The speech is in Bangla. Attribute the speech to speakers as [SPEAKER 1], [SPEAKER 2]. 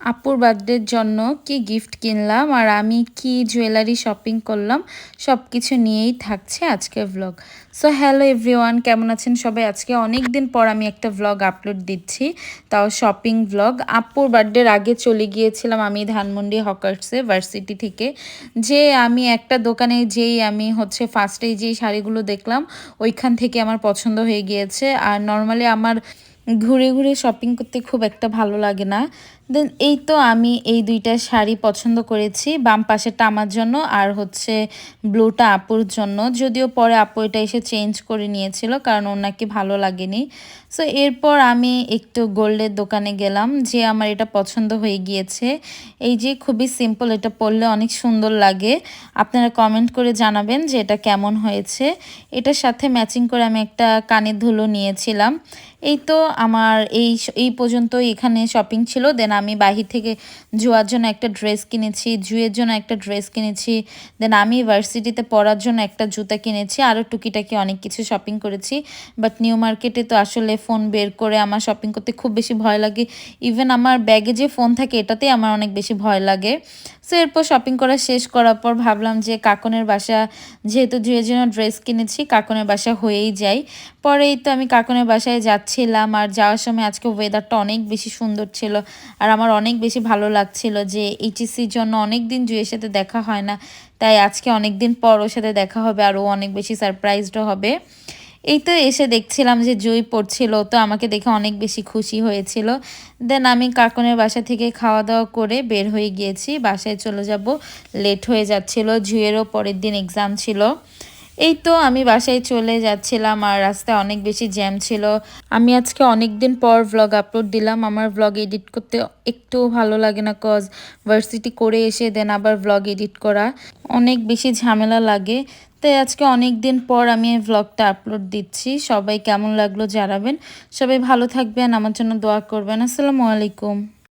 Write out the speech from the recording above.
[SPEAKER 1] আপুর বার্থডের জন্য কি গিফট কিনলাম আর আমি কি জুয়েলারি শপিং করলাম সব কিছু নিয়েই থাকছে আজকের ভ্লগ সো হ্যালো এভরিওয়ান কেমন আছেন সবাই? আজকে অনেক দিন পর আমি একটা ভ্লগ আপলোড দিচ্ছি, তাও শপিং ভ্লগ আপুর বার্থডের আগে চলে গিয়েছিলাম আমি ধানমন্ডি হকার্সে ভার্সিটি থেকে, যে আমি একটা দোকানে যেই আমি হচ্ছে ফার্স্টেই যেই শাড়িগুলো দেখলাম, ওইখান থেকে আমার পছন্দ হয়ে গিয়েছে। আর নর্মালি আমার ঘুরে ঘুরে শপিং করতে খুব একটা ভালো লাগে না। দেন এই তো আমি এই দুইটা শাড়ি পছন্দ করেছি। বাম পাশেরটা আমার জন্য আর হচ্ছে ব্লুটা আপুর জন্য। যদিও পরে আপু এটা এসে চেঞ্জ করে নিয়েছিল কারণ ওর নাকি ভালো লাগেনি। সো এরপর আমি একটু গোল্ডের দোকানে গেলাম যে আমার এটা পছন্দ হয়ে গিয়েছে। এই যে খুবই সিম্পল এটা পরলে অনেক সুন্দর লাগে। আপনারা কমেন্ট করে জানাবেন যে এটা কেমন হয়েছে। এটার সাথে ম্যাচিং করে আমি একটা কানের ধুলো নিয়েছিলাম। এই তো আমার এই এই পর্যন্ত এখানে শপিং ছিল। দেন আমি বাহির থেকে জুয়ার জন্য একটা ড্রেস কিনেছি, জুয়ের জন্য একটা ড্রেস কিনেছি দেন আমি ভার্সিটিতে পড়ার জন্য একটা জুতা কিনেছি আরও টুকিটাকি অনেক কিছু শপিং করেছি বাট নিউ মার্কেটে তো আসলে ফোন বের করে আমার শপিং করতে খুব বেশি ভয় লাগে। ইভেন আমার ব্যাগে যে ফোন থাকে, এটাতেই আমার অনেক বেশি ভয় লাগে। সো এরপর শপিং করা শেষ করার পর ভাবলাম যে কাকনের বাসা, যেহেতু জুয়ের জন্য ড্রেস কিনেছি, কাকনের বাসা হয়েই যাই পরেই তো আমি কাকনের বাসায় যাচ্ছিলাম, আর যাওয়ার সময় আজকে ওয়েদারটা অনেক বেশি সুন্দর ছিল। আর আমার অনেক বেশি ভালো লাগছিল যে এইচএসির জন্য অনেক দিন জুয়ের সাথে দেখা হয় না। তাই আজকে অনেক দিন পর ওর সাথে দেখা হবে আর ও অনেক বেশি সারপ্রাইজডও হবে। এই তো এসে দেখছিলাম যে জুই পড়ছিল, তো আমাকে দেখে অনেক বেশি খুশি হয়েছিল। দেন আমি কাকনের বাসা থেকে খাওয়া দাওয়া করে বের হয়ে গিয়েছি, বাসায় চলে যাব। লেট হয়ে যাচ্ছিল জুয়েরও পরের দিন এক্সাম ছিল। এই তো আমি বাসায় চলে যাচ্ছিলাম আর রাস্তায় অনেক বেশি জ্যাম ছিল। আমি আজকে অনেক দিন পর ভ্লগ আপলোড দিলাম। আমার ভ্লগ এডিট করতে একটু ভালো লাগে না কজ ভার্সিটি করে এসে দেন আবার ভ্লগ এডিট করা। অনেক বেশি ঝামেলা লাগে। তাই আজকে অনেক দিন পর আমি এই ভ্লগটা আপলোড দিচ্ছি। সবাই কেমন লাগল জানাবেন। সবাই ভালো থাকবেন। আমার জন্য দোয়া করবেন। আসসালামু আলাইকুম।